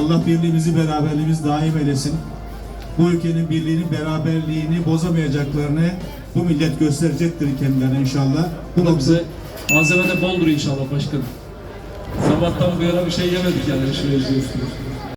Allah birliğimizi, beraberliğimizi daim eylesin. Bu ülkenin birliğini, beraberliğini bozamayacaklarını bu millet gösterecektir kendilerine inşallah. Bu da bize malzeme de boldur inşallah başkanım. Sabahtan bu yana bir şey yemedik yani şuraya izliyorsunuz.